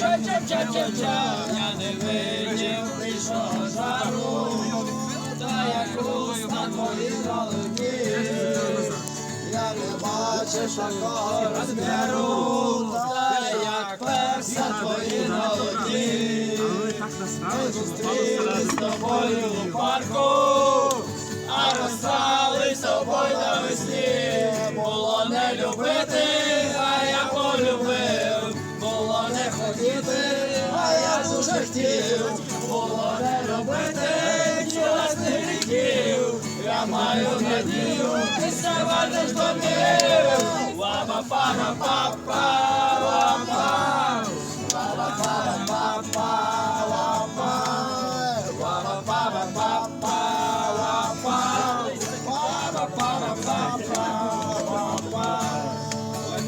Ча-ча-ча-ча-ча, я не видів лишого жару, та як уста твої золоті, я не бачив такого розміру, та як перса твої молоді. Ми зустрілись з тобою у парку, а розстались з тобою навесні. Було не любити, захотів, було не робити тілесних гріхів. Я маю надію, ти ще варто домів. Лапа пара папа, лапа, лапа пара папа, лапа.